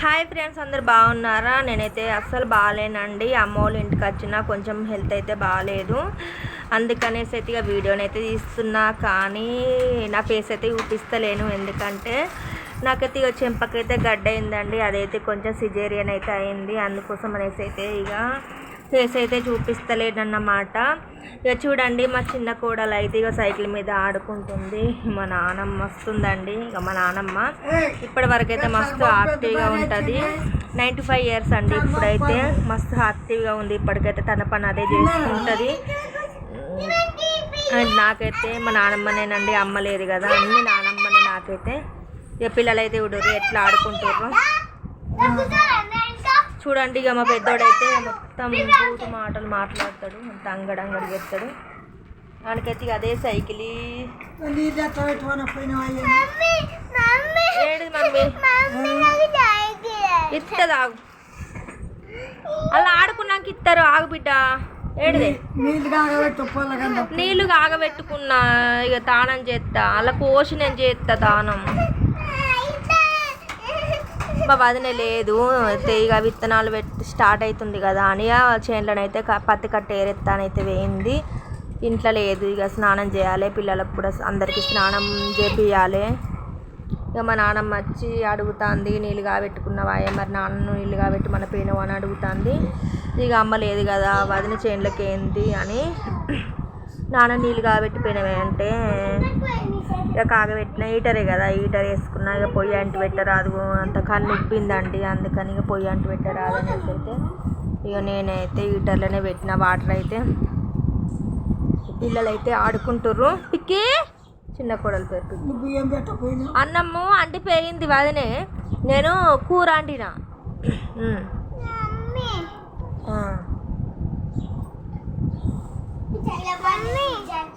Hi friends అందరు బాగున్నారా? నేనైతే అస్సలు బాగాలేనండి అమ్మ వాళ్ళ ఇంటికి వచ్చిన కొంచెం హెల్త్ అయితే బాగాలేదు అందుకనేసి అయితే ఇక వీడియోని అయితే తీస్తున్నా. కానీ నా ఫేస్ అయితే చూపిస్తలేను. ఎందుకంటే నాకైతే ఇక చెంపకైతే గడ్డ అయిందండి అదైతే కొంచెం సిజేరియన్ అయితే అయింది. అందుకోసం అనేసి అయితే ఇక ఫేస్ అయితే చూపిస్తలేదన్నమాట ఇక చూడండి మా చిన్న కోడలు అయితే ఇక సైకిల్ మీద ఆడుకుంటుంది. మా నానమ్మ వస్తుందండి. ఇక మా నానమ్మ ఇప్పటి వరకు అయితే మస్తు యాక్టివ్గా ఉంటుంది. నైంటీ ఫైవ్ ఇయర్స్ అండి ఇప్పుడైతే. మస్తు యాక్టివ్గా ఉంది. ఇప్పటికైతే తన పని అదే చేసుకుంటుంది అండ్ నాకైతే మా నానమ్మనేనండి అమ్మ లేదు కదా. అన్ని నానమ్మనే నాకైతే. ఇక పిల్లలైతే ఉడరు ఎట్లా ఆడుకుంటారు చూడండి ఇక మా పెద్దోడైతే మొత్తం బూతు మాటలు మాట్లాడతాడు అంత అంగడంగడి చెప్తాడు దానికైతే ఇక అదే సైకిల్. ఇస్తుంది ఆగు అలా ఆడుకున్నాక ఇస్తారు ఆగు బిడ్డ. ఏడిదే? నీళ్ళు కాగబెట్టుకున్నా ఇక తానం చేస్తా అలా కోసి నేను చేస్తా దానం మా వదిన లేదు. అయితే ఇక విత్తనాలు పెట్టి స్టార్ట్ అవుతుంది కదా అని ఆ చేనులనైతే పత్తి కట్ట ఏరెత్తానైతే వేయింది. ఇంట్లో లేదు. ఇక స్నానం చేయాలి. పిల్లలకు కూడా అందరికీ స్నానం చేపియాలి ఇక మా నాన్నమ్మ వచ్చి అడుగుతుంది నీళ్ళు కాబెట్టుకున్నవా? మరి నాన్న నీళ్ళు కాబెట్టి మన పోయినావు అని అడుగుతుంది. ఇక అమ్మ లేదు కదా వదిన చేనులకేంది అని. నాన్న నీళ్ళు కాబెట్టి పోయినవే అంటే ఇక కాగబెట్టిన హీటరే కదా హీటర్ వేసుకున్నా ఇక పొయ్యి అంటి పెట్టరాదు అంత కన్ను ఉబ్బిందండి అందుకని ఇక పొయ్యి అంటి పెట్టరాదు అనేసి అయితే ఇక నేనైతే హీటర్లోనే పెట్టిన వాటర్ అయితే. పిల్లలు అయితే ఆడుకుంటుర్రు. పిక్కి! చిన్న కోడలు పేరు అన్నము అంటిపోయింది వదినే. నేను కూర అంటిన ఉమ్. ఆ.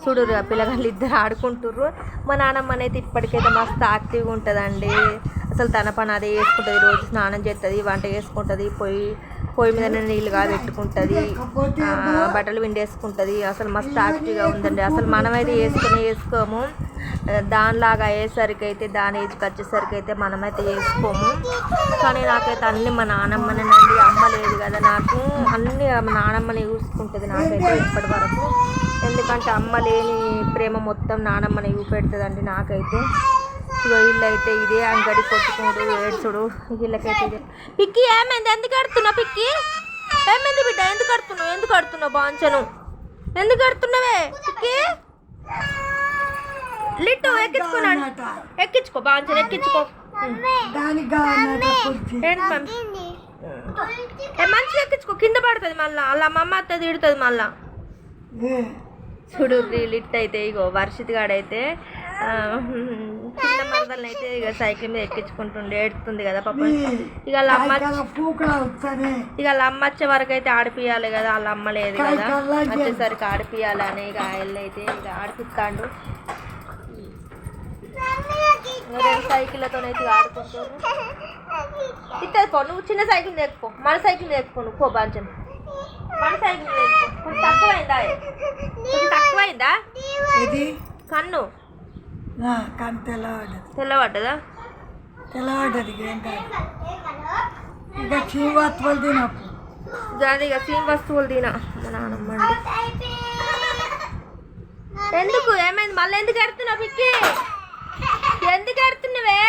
చూడరు ఆ పిల్లగాళ్ళు ఇద్దరు ఆడుకుంటుర్రు. మా నాన్నమ్మనైతే ఇప్పటికైతే మస్తు యాక్టివ్గా ఉంటుందండి. అసలు తన పని అదే వేసుకుంటుంది రోజు స్నానం చేస్తుంది వంట చేసుకుంటుంది పొయ్యి పొయ్యి మీద నీళ్ళు పెట్టుకుంటుంది బట్టలు వేసుకుంటుంది అసలు మస్తు యాక్టివ్గా ఉందండి. అసలు మనమైతే వేసుకుని వేసుకోము దానిలాగా అయ్యేసరికి అయితే దాని ఏజ్కి వచ్చేసరికి అయితే మనమైతే వేసుకోము కానీ నాకైతే అన్ని మా నానమ్మనేనండి అమ్మ లేదు కదా నాకు. అన్ని మా నానమ్మని చూసుకుంటుంది నాకైతే ఇప్పటి వరకు. ఎందుకంటే అమ్మ లేని ప్రేమ మొత్తం నానమ్మని చూపెడుతుందండి నాకైతే. ఇగో ఇల్లు అయితే ఇదే అంగడి కొట్టుకోడు ఏడ్చుడు. వీళ్ళకైతే ఇదే. పిక్కి ఏమైంది? ఎందుకు కడుతున్నావు పిక్కి? ఏమైంది బిడ్డ? ఎందుకు కడుతున్నావు ఎందుకు ఆడుతున్నావు బాంచను? ఎందుకు ఆడుతున్నావే పిక్కి? లిట్టు ఎక్కించుకున్నాను ఎక్కించుకో బాంచను ఎక్కించుకో. ఏ మంచిగా ఎక్కించుకో. కింద పడుతుంది మళ్ళా. అలా మా అమ్మ అత్త తిడుతుంది మళ్ళా. చూడు లిట్ అయితే ఇగో వర్షిత్ గాడైతే చిన్న మరదల్ని అయితే ఇక సైకిల్ మీద ఎక్కించుకుంటుండే ఏడుతుంది కదా పాప. ఇక వాళ్ళ అమ్మ ఇక వాళ్ళ అమ్మ వచ్చే వరకు అయితే ఆడిపియాలి కదా వాళ్ళ అమ్మ లేదు కదా. వచ్చేసరికి ఆడిపియాలి అని ఇక ఆయన అయితే ఇక ఆడిపిస్తాడు. రెండు సైకిళ్ళతో అయితే ఆడుకుంటారు ఇద్దరు పో నువ్వు చిన్న సైకిల్ తెచ్చుకో మన సైకిల్ తెచ్చుకో నువ్వు పో బాంచన్ సైకిల్ తెచ్చుకో కొంచెం తక్కువైందా తక్కువైందా ఇది కన్ను నా కానీ తెల్లవాడదు తెల్లబడ్డదా ఏం కాదు ఇక చీవాత్వలు తినప్పుడు దాని ఇక సీమ్ వస్తువులు తినా. మా నాన్నమ్మ అండి ఎందుకు? ఏమైంది? మళ్ళీ ఎందుకు ఎడుతున్నావు పిక్కి? ఎందుకు ఎడుతున్నావే?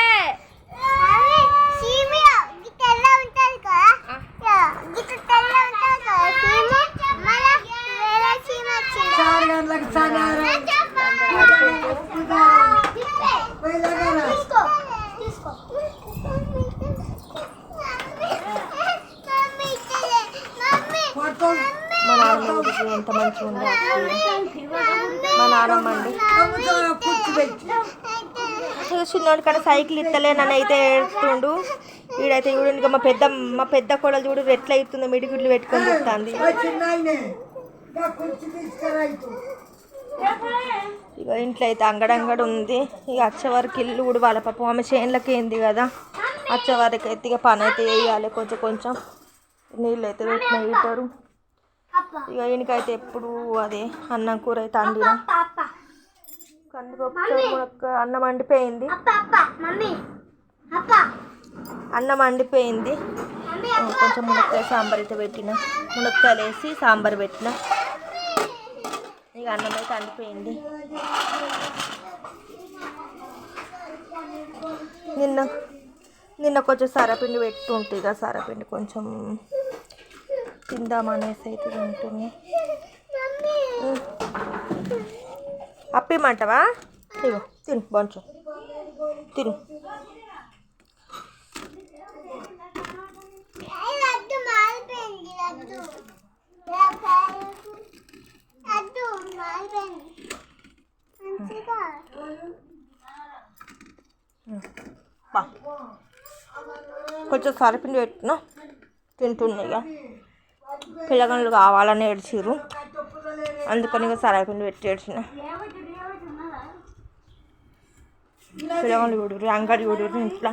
చారు గంటలకు మా నాన్నమ్మ ఎంత మంచిగా ఉందో మా నాన్నమ్మ అండి కుర్చీ పెట్టి చిన్నోడి కాడ సైకిల్ ఇస్తలేనని అయితే ఏడుతుండు ఈడైతే చూడండి ఇంకా మా పెద్ద మా పెద్ద కోడలు చూడు ఎట్లా అవుతుందో మిడిగుడ్లు పెట్టుకొని చూస్తుంది. ఇక ఇంట్లో అయితే అంగడంగడు ఉంది. ఇక అచ్చవారికి ఇల్లు కూడా వాళ్ళ పాపం ఆమె చేనులకి ఏంది కదా? అచ్చవారికి అయితే ఇక పని అయితే వేయాలి కొంచెం కొంచెం నీళ్ళు అయితే పెట్టిన హీటరు. ఇక ఈయనకైతే ఎప్పుడు అదే అన్నం కూర అయితే అందిన. కందిపప్పు మునక్క అన్నం వండిపోయింది. అన్నం వండిపోయింది. కొంచెం మునక్కాయ సాంబార్ అయితే పెట్టిన. మునక్కాయలు వేసి సాంబార్ పెట్టిన. ఇక అన్నం అయితే అండిపోయింది. నిన్న నిన్న కొంచెం సరపిండి పెట్టుంటే ఇక సరపిండి కొంచెం తిందామనేసి అయితే ఉంటుంది అప్పిమంటావా ఇగో తిను కొంచెం తిను. కొంచెం సరిపిండి పెట్టిన తింటున్నా ఇక పిల్లగాళ్ళు కావాలని ఏడ్చిర్రు. అందుకని ఇక సరపిండి పెట్టి ఏడ్చిన. పిల్లగాళ్ళు చూడరు అంగడి చూడరు ఇంట్లో.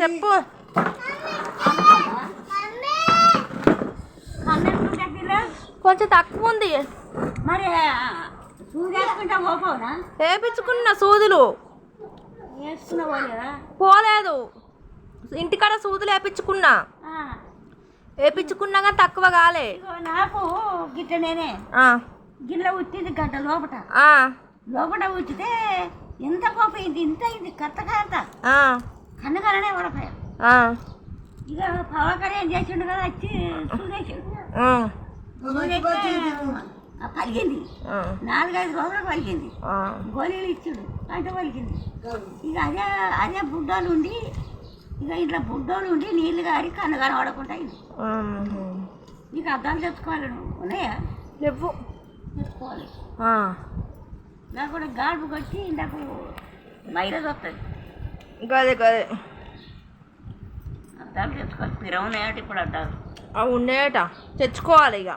చెప్పు. కొంచెం తక్కువ ఉంది. మరి వేపించుకున్న సూదులు. పోలేదా? ఇంటికాడ సూదులు వేపించుకున్నా. ఆ, వేపించుకున్నా కానీ తక్కువ కాలే. నాకు గిట్ట నేనే. గిన్నె ఉట్టింది గంట లోపట. ఆ, లోపల ఉట్టితే ఎంత కోపయింది ఇంత అయింది కత్త కాంత పడపోయా ఆ, ఇక పవకర్ ఏం చేసిండు కదా వచ్చి చూసేసిండు ఆ. పలికింది. ఆ, నాలుగైదు రోజులకు పలికింది. ఆ. గోళీలు ఇచ్చిండు. అంటే పలికింది. ఇక అదే అదే బుడ్డోలు ఉండి ఇక ఇట్లా బుడ్డోలు ఉండి నీళ్ళు గారి కన్ను కనబడకుండా అయింది. నీకు అద్దాలు తెచ్చుకోవాలి నువ్వు? ఉన్నాయా? లేవు. తెచ్చుకోవాలి ఆ, నాకు కూడా గాడుపు కొట్టి నాకు మైలేజ్ వస్తుంది గదే గదే. అద్దాలు తెచ్చుకోవాలి పిరం ఉన్నాయట ఇప్పుడు అద్దాలు అవి ఉన్నాయట తెచ్చుకోవాలి ఇక.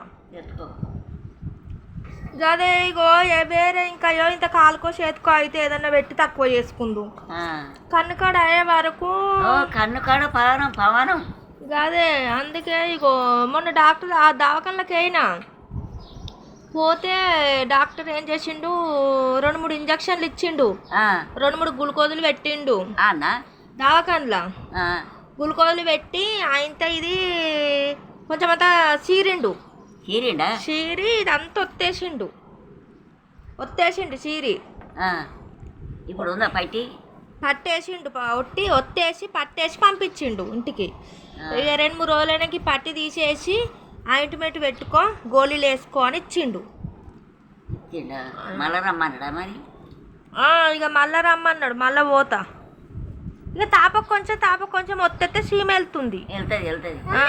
గదే ఇగో ఏ వేరే ఇంకా అయ్యో ఇంత కాలుకో చేతికో అయితే ఏదన్నా పెట్టి తక్కువ చేసుకుందు. ఆ. కన్ను కాడ అయ్యే వరకు ఓ కన్ను కాడ పవనం పవనం. గదే అందుకే ఇగో మొన్న డాక్టర్ ఆ దవాఖానలకు అయినా పోతే డాక్టర్ ఏం చేసిండు రెండు మూడు ఇంజక్షన్లు ఇచ్చిండు. రెండు మూడు గ్లూకోజులు పెట్టిండు. దవాఖానలో. గ్లూకోజులు పెట్టి ఆయనతో ఇది కొంచెం అంతా చీరిండు. చీరిండా? చీరి ఇదంతా ఒత్తేసిండు. ఒత్తేసిండు చీరి. ఇప్పుడు ఉందా పట్టి పట్టేసిండు ఒట్టి ఒత్తేసి పట్టేసి పంపించిండు ఇంటికి. ఇక రెండు మూడు రోజులైనాకి పట్టి తీసేసి ఆయింట్మెంట్ పెట్టుకో గోళీలు వేసుకో అని ఇచ్చిండు. మళ్ళా రమ్మన్నాడా మరి? ఇక మళ్ళా రమ్మన్నాడు మళ్ళా పోతా. ఇక తాపకు కొంచెం తాపకు కొంచెం ఒత్తెత్తే సీమ వెళ్తుంది. వెళ్తుంది వెళ్తుంది. ఆ,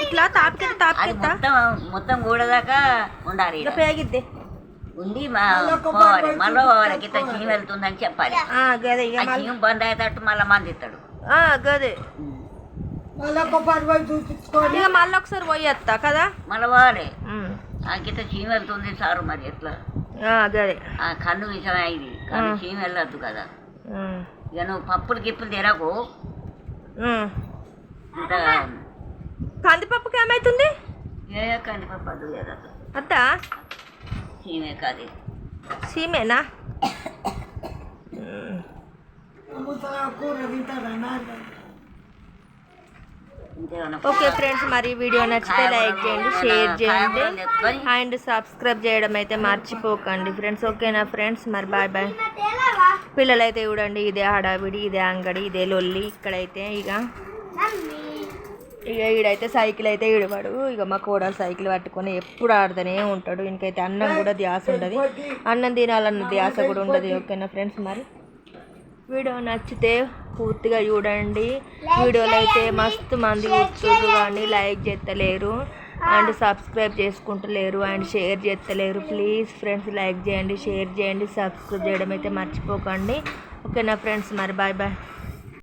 ఇట్లా తాపికిత అది మొత్తం మొత్తం కూడదాకా ఉండాలి ఇక. ఈడ. పేగిద్ది. ఉండి మా పోవాలి మళ్ళీ పోవాలి గిట్ట చీమ వెళ్తుందని చెప్పాలి. ఆ, గదే ఇక ఆ మళ్ళీ చీమ బంద్ అయ్యేటట్టు మళ్ళీ మంది ఇస్తాడు. ఆ, గదే. ఇక మళ్ళీ ఒకసారి పోయేస్తా కదా? మళ్ళీ పోవాలి. ఉమ్. ఆ గిట్ట చీమ వెళ్తుంది సారు మరి ఎట్లా? ఆ, గదే. ఆ కన్ను విషయం అయింది కన్ను చీమ వెళ్ళొద్దు కదా. ఉమ్. ఇక నువ్వు పప్పులు గిప్పులు తినకు. ఇంత కందిపప్పుకి ఏమవుతుంది ఏ కందిపప్పు కదా అత్తా? చీమే కాదు. సీమేనా? ఓకే ఫ్రెండ్స్ మరి ఈ వీడియో నచ్చితే లైక్ చేయండి షేర్ చేయండి. అండ్ సబ్స్క్రైబ్ చేయడం అయితే మర్చిపోకండి. ఫ్రెండ్స్ ఓకేనా ఫ్రెండ్స్? మరి బాయ్ బాయ్. పిల్లలైతే చూడండి ఇదే హడావిడి ఇదే అంగడి ఇదే లొల్లి ఇక్కడైతే ఇక ఇక ఈడైతే సైకిల్ అయితే ఈడవాడు. ఇక మా కోడలు సైకిల్ పట్టుకొని ఎప్పుడు ఆడుతూనే ఉంటాడు. ఇంకైతే అన్నం కూడా ధ్యాస ఉండదు. అన్నం తినాలన్న ధ్యాస కూడా ఉండదు. ఓకేనా ఫ్రెండ్స్ మరి? వీడియో నచ్చితే పూర్తిగా చూడండి. వీడియోలో అయితే మస్తు మంది చూస్తున్నారు కానీ లైక్ చేస్తలేరు. అండ్ సబ్స్క్రైబ్ చేసుకుంటలేరు అండ్ షేర్ చేస్తలేరు. ప్లీజ్ ఫ్రెండ్స్ లైక్ చేయండి షేర్ చేయండి సబ్స్క్రైబ్ చేయడం అయితే మర్చిపోకండి. ఓకేనా ఫ్రెండ్స్ మరి బాయ్ బాయ్.